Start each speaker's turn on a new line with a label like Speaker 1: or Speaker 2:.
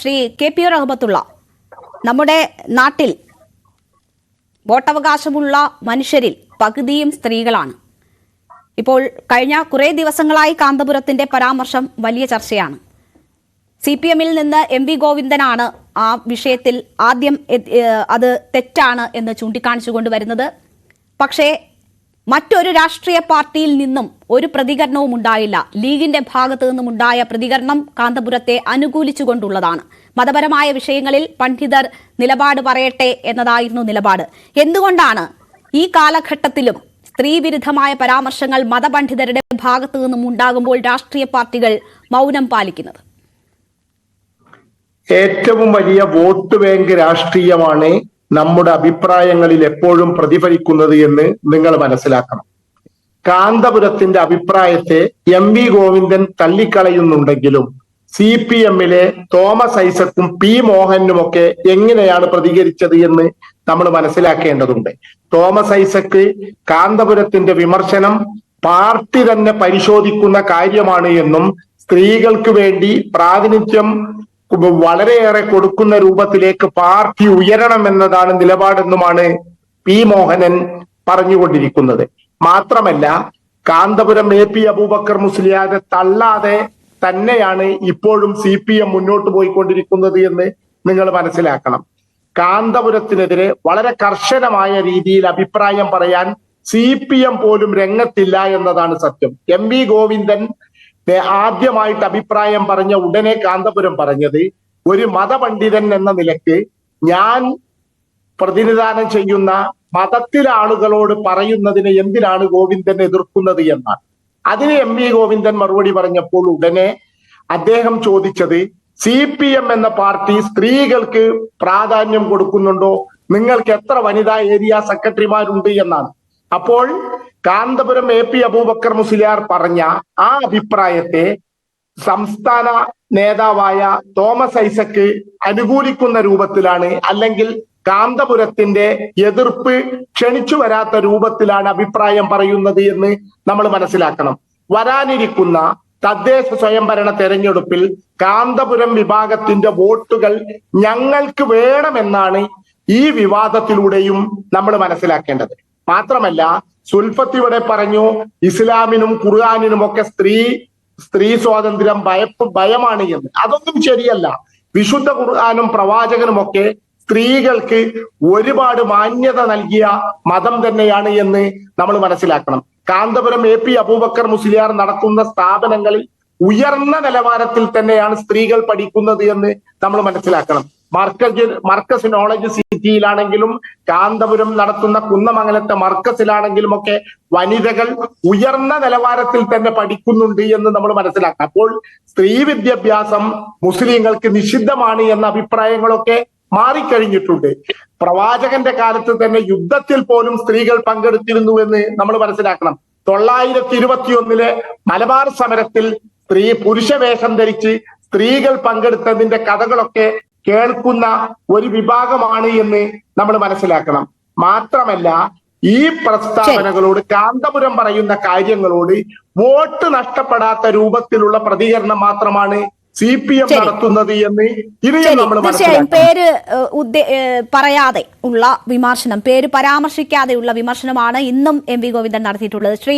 Speaker 1: Shri K P Rahmatullah നമ്മുടെ നാട്ടിൽ വോട്ടവകാശമുള്ള മനുഷ്യരിൽ പകുതിയും സ്ത്രീകളാണ്. ഇപ്പോൾ കഴിഞ്ഞ കുറേ ദിവസങ്ങളായി കാന്തപുരത്തിന്റെ പരാമർശം വലിയ ചർച്ചയാണ്. സി പി എമ്മിൽ നിന്ന് എം വി ഗോവിന്ദനാണ് ആ വിഷയത്തിൽ ആദ്യം അത് തെറ്റാണ് എന്ന് ചൂണ്ടിക്കാണിച്ചുകൊണ്ട് വരുന്നത്. പക്ഷേ മറ്റൊരു രാഷ്ട്രീയ പാർട്ടിയിൽ നിന്നും ഒരു പ്രതികരണവും ഉണ്ടായില്ല. ലീഗിന്റെ ഭാഗത്തു നിന്നുമുണ്ടായ പ്രതികരണം കാന്തപുരത്തെ അനുകൂലിച്ചുകൊണ്ടുള്ളതാണ്. മതപരമായ വിഷയങ്ങളിൽ പണ്ഡിതർ നിലപാട് പറയട്ടെ എന്നതായിരുന്നു നിലപാട്. എന്തുകൊണ്ടാണ് ഈ കാലഘട്ടത്തിലും സ്ത്രീവിരുദ്ധമായ പരാമർശങ്ങൾ മതപണ്ഡിതരുടെ ഭാഗത്തു നിന്നും ഉണ്ടാകുമ്പോൾ രാഷ്ട്രീയ പാർട്ടികൾ മൗനം പാലിക്കുന്നത്?
Speaker 2: ഏറ്റവും വലിയ വോട്ട് ബാങ്ക് രാഷ്ട്രീയമാണ് നമ്മുടെ അഭിപ്രായങ്ങളിൽ എപ്പോഴും പ്രതിഫലിക്കുന്നത് എന്ന് നിങ്ങൾ മനസ്സിലാക്കണം. കാന്തപുരത്തിന്റെ അഭിപ്രായത്തെ എം വി ഗോവിന്ദൻ തള്ളിക്കളയുന്നുണ്ടെങ്കിലും സി പി എമ്മിലെ തോമസ് ഐസക്കും പി മോഹനുമൊക്കെ എങ്ങനെയാണ് പ്രതികരിച്ചത് എന്ന് നമ്മൾ മനസ്സിലാക്കേണ്ടതുണ്ട്. തോമസ് ഐസക്ക് കാന്തപുരത്തിന്റെ വിമർശനം പാർട്ടി തന്നെ പരിശോധിക്കുന്ന കാര്യമാണ് എന്നും സ്ത്രീകൾക്ക് വേണ്ടി പ്രാതിനിധ്യം വളരെയേറെ കൊടുക്കുന്ന രൂപത്തിലേക്ക് പാർട്ടി ഉയരണം എന്നതാണ് നിലപാടെന്നുമാണ് പി മോഹനൻ പറഞ്ഞുകൊണ്ടിരിക്കുന്നത്. മാത്രമല്ല കാന്തപുരം എ പി അബൂബക്കർ മുസ്ലിയാരെ തള്ളാതെ തന്നെയാണ് ഇപ്പോഴും സി പി എം മുന്നോട്ട് പോയിക്കൊണ്ടിരിക്കുന്നത് എന്ന് നിങ്ങൾ മനസ്സിലാക്കണം. കാന്തപുരത്തിനെതിരെ വളരെ കർശനമായ രീതിയിൽ അഭിപ്രായം പറയാൻ സി പി എം പോലും രംഗത്തില്ല എന്നതാണ് സത്യം. എം വി ഗോവിന്ദൻ ആദ്യമായിട്ട് അഭിപ്രായം പറഞ്ഞ ഉടനെ കാന്തപുരം പറഞ്ഞത് ഒരു മതപണ്ഡിതൻ എന്ന നിലയ്ക്ക് ഞാൻ പ്രതിനിധാനം ചെയ്യുന്ന മതത്തിലെ ആളുകളോട് പറയുന്നതിനെ എന്തിനാണ് ഗോവിന്ദൻ എതിർക്കുന്നത് എന്നാണ് അതിന് എം വി ഗോവിന്ദൻ മറുപടി പറഞ്ഞപ്പോൾ ഉടനെ അദ്ദേഹം ചോദിച്ചത് സി പി എം എന്ന പാർട്ടി സ്ത്രീകൾക്ക് പ്രാധാന്യം കൊടുക്കുന്നുണ്ടോ? നിങ്ങൾക്ക് എത്ര വനിതാ ഏരിയ സെക്രട്ടറിമാരുണ്ട് എന്നാണ്. അപ്പോൾ കാന്തപുരം എ പി അബൂബക്കർ മുസ്ലിയാർ പറഞ്ഞ ആ അഭിപ്രായത്തെ സംസ്ഥാന നേതാവായ തോമസ് ഐസക്ക് അനുകൂലിക്കുന്ന രൂപത്തിലാണ് അല്ലെങ്കിൽ കാന്തപുരത്തിന്റെ എതിർപ്പ് ക്ഷണിച്ചു വരാത്ത രൂപത്തിലാണ് അഭിപ്രായം പറയുന്നത് എന്ന് നമ്മൾ മനസ്സിലാക്കണം. വരാനിരിക്കുന്ന തദ്ദേശ സ്വയംഭരണ തെരഞ്ഞെടുപ്പിൽ കാന്തപുരം വിഭാഗത്തിന്റെ വോട്ടുകൾ ഞങ്ങൾക്ക് വേണമെന്നാണ് ഈ വിവാദത്തിലൂടെയും നമ്മൾ മനസ്സിലാക്കേണ്ടത്. മാത്രമല്ല സുൽഫത്ത് ഇവിടെ പറഞ്ഞു ഇസ്ലാമിനും ഖുർആാനിനും ഒക്കെ സ്ത്രീ സ്ത്രീ സ്വാതന്ത്ര്യം ഭയപ്പ് ഭയമാണ് എന്ന്. അതൊന്നും ശരിയല്ല. വിശുദ്ധ ഖുർആാനും പ്രവാചകനും ഒക്കെ സ്ത്രീകൾക്ക് ഒരുപാട് മാന്യത നൽകിയ മതം തന്നെയാണ് എന്ന് നമ്മൾ മനസ്സിലാക്കണം. കാന്തപുരം എ പി അബൂബക്കർ മുസ്ലിയാർ നടത്തുന്ന സ്ഥാപനങ്ങളിൽ ഉയർന്ന നിലവാരത്തിൽ തന്നെയാണ് സ്ത്രീകൾ പഠിക്കുന്നത് എന്ന് നമ്മൾ മനസ്സിലാക്കണം. മർക്കസ് മർക്കസ് നോളജ് സിറ്റിയിലാണെങ്കിലും കാന്തപുരം നടത്തുന്ന കുന്നമംഗലത്തെ മർക്കസിലാണെങ്കിലും ഒക്കെ വനിതകൾ ഉയർന്ന നിലവാരത്തിൽ തന്നെ പഠിക്കുന്നുണ്ട് എന്ന് നമ്മൾ മനസ്സിലാക്കാം അപ്പോൾ സ്ത്രീ വിദ്യാഭ്യാസം മുസ്ലിങ്ങൾക്ക് നിഷിദ്ധമാണ് എന്ന അഭിപ്രായങ്ങളൊക്കെ മാറിക്കഴിഞ്ഞിട്ടുണ്ട്. പ്രവാചകന്റെ കാലത്ത് തന്നെ യുദ്ധത്തിൽ പോലും സ്ത്രീകൾ പങ്കെടുത്തിരുന്നു എന്ന് നമ്മൾ മനസ്സിലാക്കണം. തൊള്ളായിരത്തി ഇരുപത്തിയൊന്നിലെ മലബാർ സമരത്തിൽ സ്ത്രീ പുരുഷവേഷം ധരിച്ച് സ്ത്രീകൾ പങ്കെടുത്തതിന്റെ കഥകളൊക്കെ കേൾക്കുന്ന ഒരു വിഭാഗമാണ് എന്ന് നമ്മൾ മനസ്സിലാക്കണം. മാത്രമല്ല ഈ പ്രസ്താവനകളോട് കാന്തപുരം പറയുന്ന കാര്യങ്ങളോട് വോട്ട് നഷ്ടപ്പെടാത്ത രൂപത്തിലുള്ള പ്രതികരണം മാത്രമാണ് സി പി എം നടത്തുന്നത് എന്ന്
Speaker 1: തീർച്ചയായും പേര് പറയാതെ ഉള്ള വിമർശനം പേര് പരാമർശിക്കാതെയുള്ള വിമർശനമാണ് ഇന്നും എം വി ഗോവിന്ദൻ നടത്തിയിട്ടുള്ളത്. ശ്രീ